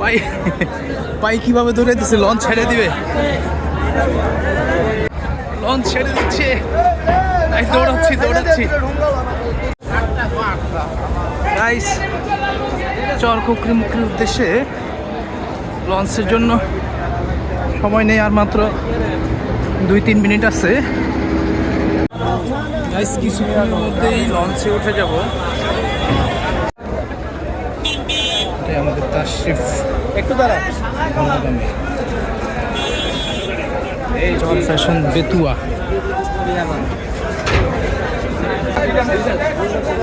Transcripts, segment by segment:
পাই পাই কীভাবে ধরে দিছে? লঞ্চ ছেড়ে দিবে। লঞ্চ ছেড়ে দিচ্ছে। তাই দৌড়াচ্ছি দৌড়াচ্ছি। গাইস চর কুকরি মুকরির উদ্দেশ্যে লঞ্চের জন্য সময় নেই আর মাত্র দুই তিন মিনিট আছে। গাইস কিছুক্ষণের মধ্যেই লঞ্চে উঠে যাব। বেতুয়া।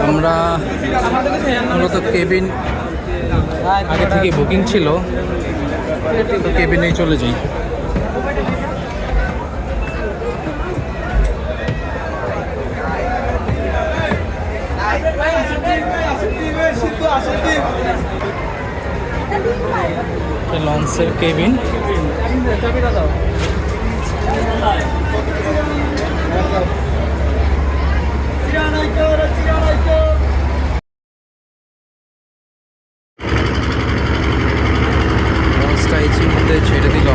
আমরা মূলত কেবিন আগে থেকে বুকিং ছিল। তো কেবিনেই চলে যাই। লঞ্চের কেবিন।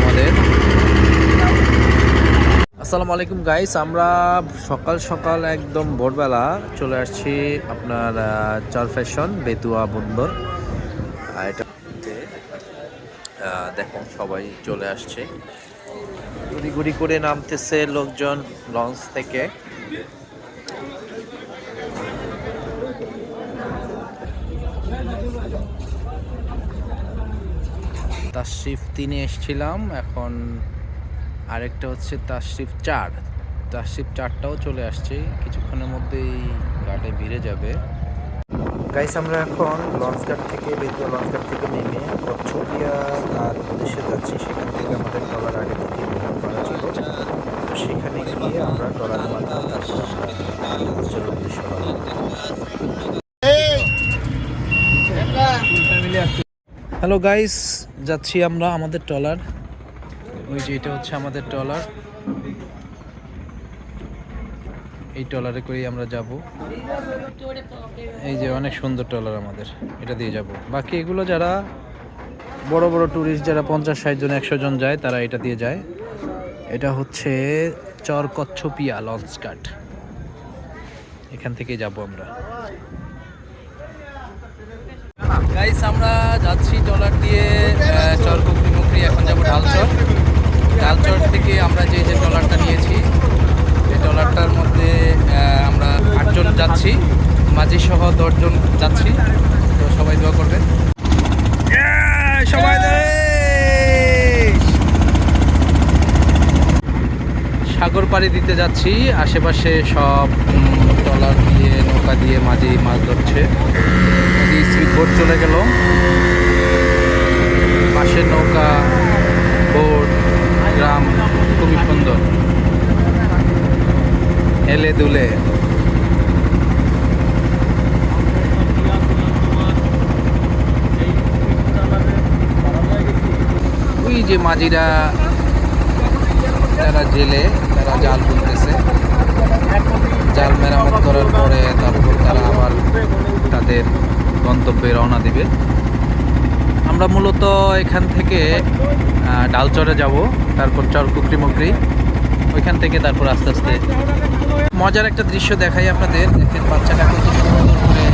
আমাদের। আসসালামু আলাইকুম গাইস আমরা সকাল সকাল একদম ভোরবেলা চলে আসছি আপনার চর ফ্যাশন, বেতুয়া, বন্দর। দেখেন, সবাই চলে আসছে। গুড়ি গুড়ি করে নামতেছে লোকজন লঞ্চ থেকে। তাশরিফ তিনে এসছিলাম। এখন আরেকটা হচ্ছে তাশরিফ চার। তাশরিফ চারটাও চলে আসছে। কিছুক্ষণের মধ্যেই ঘাটে ভিড়ে যাবে। গাইস আমরা এখন লঞ্চ ঘাট থেকে বেতুয়া লঞ্চ ঘাট থেকে নেমে কচ্ছপিয়া তার উদ্দেশ্যে যাচ্ছি সেখান থেকে আমাদের ট্রলার আগে থেকে বুকিং করা ছিল সেখানে গিয়ে আমরা ট্রলার মাধ্যমে তারপর আমরা উদ্দেশ্যে হ্যালো গাইস যাচ্ছি আমরা আমাদের ট্রলার ওই যে এটা হচ্ছে আমাদের ট্রলার এই ট্রলারে করেই আমরা যাব। এই যে অনেক সুন্দর ট্রলার আমাদের, এটা দিয়ে যাব। বাকি এগুলো যারা বড় বড় ট্যুরিস্ট যারা পঞ্চাশ, ষাট জন, একশো জন যায়, তারা এটা দিয়ে যায়। এটা হচ্ছে চর কচ্ছপিয়া লঞ্চ কাট এখান থেকে যাব আমরা। গাইস আমরা যাচ্ছি ট্রলার দিয়ে চর কুকরি মুকরি এখন যাব ঢালচর। ঢালচর থেকে আমরা যে যে ট্রলারটা নিয়েছি ট্রলারটার মধ্যে আমরা আটজন যাচ্ছি। মাঝি সহ দশজন যাচ্ছি। তো সবাই দোয়া করবেন। সবাই সাগর পাড়ি দিতে যাচ্ছি। আশেপাশে সব ট্রলার দিয়ে নৌকা দিয়ে মাঝি মাছ ধরছে। স্পিড বোট চলে গেল। পাশের নৌকা বোট গ্রাম খুবই সুন্দর। হেলে দুলে। ওই যে মাঝিরা, তারা জেলে, তারা জাল বুনতেছে জাল মেরামত করার পরে তারপর তারা আবার তাদের গন্তব্যে রওনা দিবে। আমরা মূলত এখান থেকে ডালচরে যাব, তারপর চর কুকরি মুকরি ওইখান থেকে তারপর আস্তে আস্তে মজার একটা দৃশ্য দেখাই আপনাদের। দেখেন বাচ্চাটা কত সুন্দর করে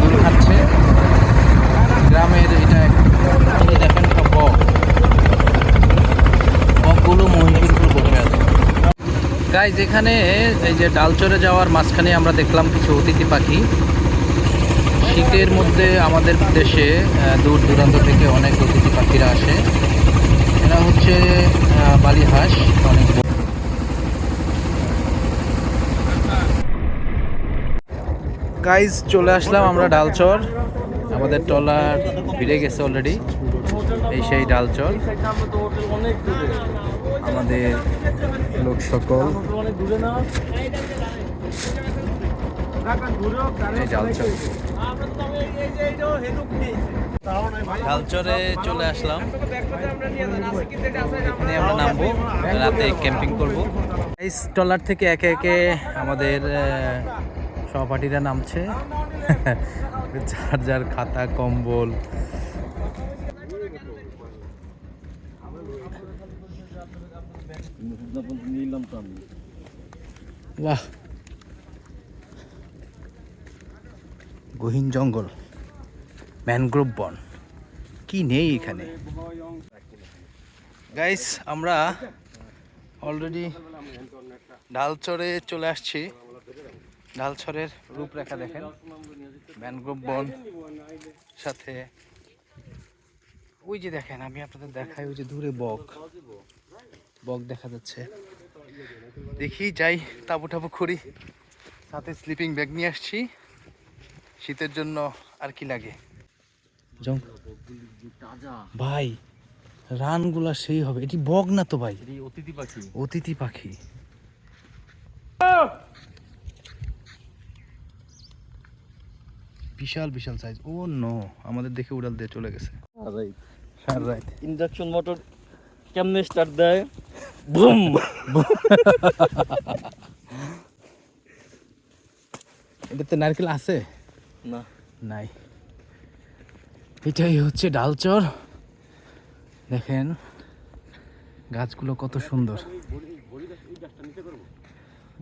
দূর খাচ্ছে। গ্রামের এটা দেখেন সব বক। উপর বসে আছে। গাইজ এখানে এই যে ডালচরে যাওয়ার মাঝখানে আমরা দেখলাম কিছু অতিথি পাখি। শীতের মধ্যে আমাদের দেশে দূর দূরান্ত থেকে অনেক অতিথি পাখিরা আসে। এরা হচ্ছে আহ, বালি হাঁস অনেক বড়। গাইজ চলে আসলাম আমরা ডালচর। আমাদের ট্রলার ফিরে গেছে অলরেডি এই সেই ডালচর। আমাদের লোক সকল। ডালচর। চলে আসলাম। এখানে আমরা নামবো। রাতে ক্যাম্পিং করব। এই ট্রলার থেকে একে একে আমাদের সহপাঠীরা নামছে। যার যার খাতা কম্বল। বাহ। গহীন জঙ্গল। ম্যানগ্রোভ বন। কি নেই এখানে? গাইস আমরা অলরেডি ঢালচরে চলে আসছি। ঢালচরের রূপরেখা দেখেন। ম্যানগ্রোভ বন সাথে ওই যে দেখেন আমি আপনাদের দেখাই ওই যে দূরে বক। বক দেখা যাচ্ছে। দেখি যাই তাবু টাবু করি সাথে স্লিপিং ব্যাগ নিয়ে আসছি। শীতের জন্য আর কি লাগে? ভাই রানগুলা সেই হবে। এটি বক না তো ভাই? অতিথি পাখি। অতিথি পাখি। বিশাল বিশাল সাইজ ও নো আমাদের দেখে উড়াল দিয়ে চলে গেছে। রাইট ইন্ডাকশন মোটর কেমনে স্টার্ট দেয়? বুম এটাতে নারকেল আছে? না। নাই। এটাই হচ্ছে ডালচর। দেখেন গাছগুলো কত সুন্দর।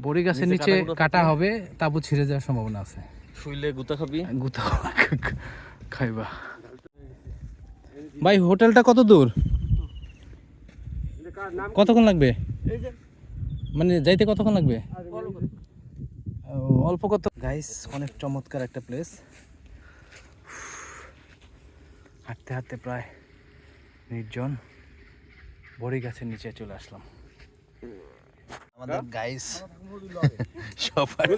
বড়ি গাছের নিচে নিচে কাটা হবে তাবু ছিঁড়ে যাওয়ার সম্ভাবনা আছে। শুইলে গুতা খাবি? গুতা খাইবা। ভাই, হোটেলটা কত দূর? কতক্ষণ লাগবে? মানে যাইতে কতক্ষণ লাগবে? অল্প কত গাইস অনেক চমৎকার একটা প্লেস হাঁটতে হাঁটতে প্রায় নির্জন। বড়ি গাছের নিচে চলে আসলাম। আমাদের গাইস সবাই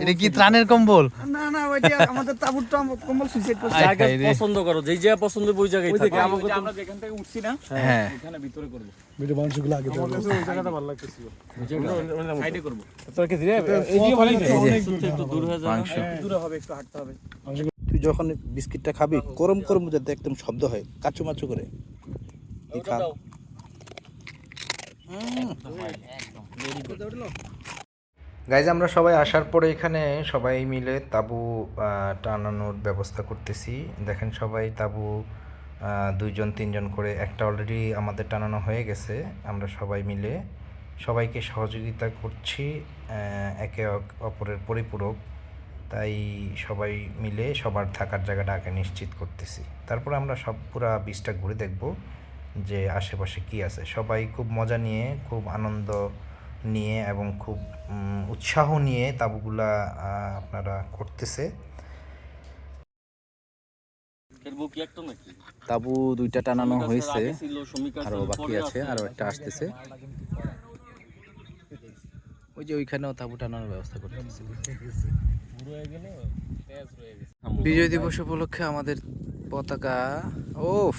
এটা কি ত্রাণের কম্বল? না না ওইটা আমাদের তাবুর তো কম্বল সুইসাইড করছে। পছন্দ করো যেই জায়গা পছন্দ ওই জায়গায় থাকো। আমরা যেখান থেকে উঠছি না হ্যাঁ। এখানে ভিতরে করব। ভিডিও মানুষগুলো আগে আমার কাছে ওই জায়গাটা ভালো লাগতেছিল। সাইডে করব। একটু দূর হয়ে মাংস। দূরে হবে একটু হাঁটতে হবে। তুই যখন বিস্কিটটা খাবি গরম গরম যাতে একদম শব্দ হয় কাচু মাচু করে। তুই খা গাইজ আমরা সবাই আসার পরে এখানে সবাই মিলে তাবু টানানোর ব্যবস্থা করতেছি। দেখেন সবাই তাবু দুইজন, তিনজন করে একটা অলরেডি আমাদের টানানো হয়ে গেছে। আমরা সবাই মিলে সবাইকে সহযোগিতা করছি একে অপরের পরিপূরক। তাই সবাই মিলে সবার থাকার জায়গাটা আগে নিশ্চিত করতেছি। তারপর আমরা সব পুরা বীজটা ঘুরে দেখব। যে আশেপাশে কি আছে। সবাই খুব মজা নিয়ে খুব আনন্দ নিয়ে এবং খুব উৎসাহ নিয়ে তাবুগুলা আহ, আপনারা করতেছে। তাবু দুইটা টানানো হয়েছে আরও বাকি আছে আরও একটা আসতেছে। ওই যে ওইখানেও তাবু টানানোর ব্যবস্থা করতেছে। বিজয় দিবস উপলক্ষে আমাদের পতাকা ওফ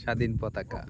স্বাধীন পতাকা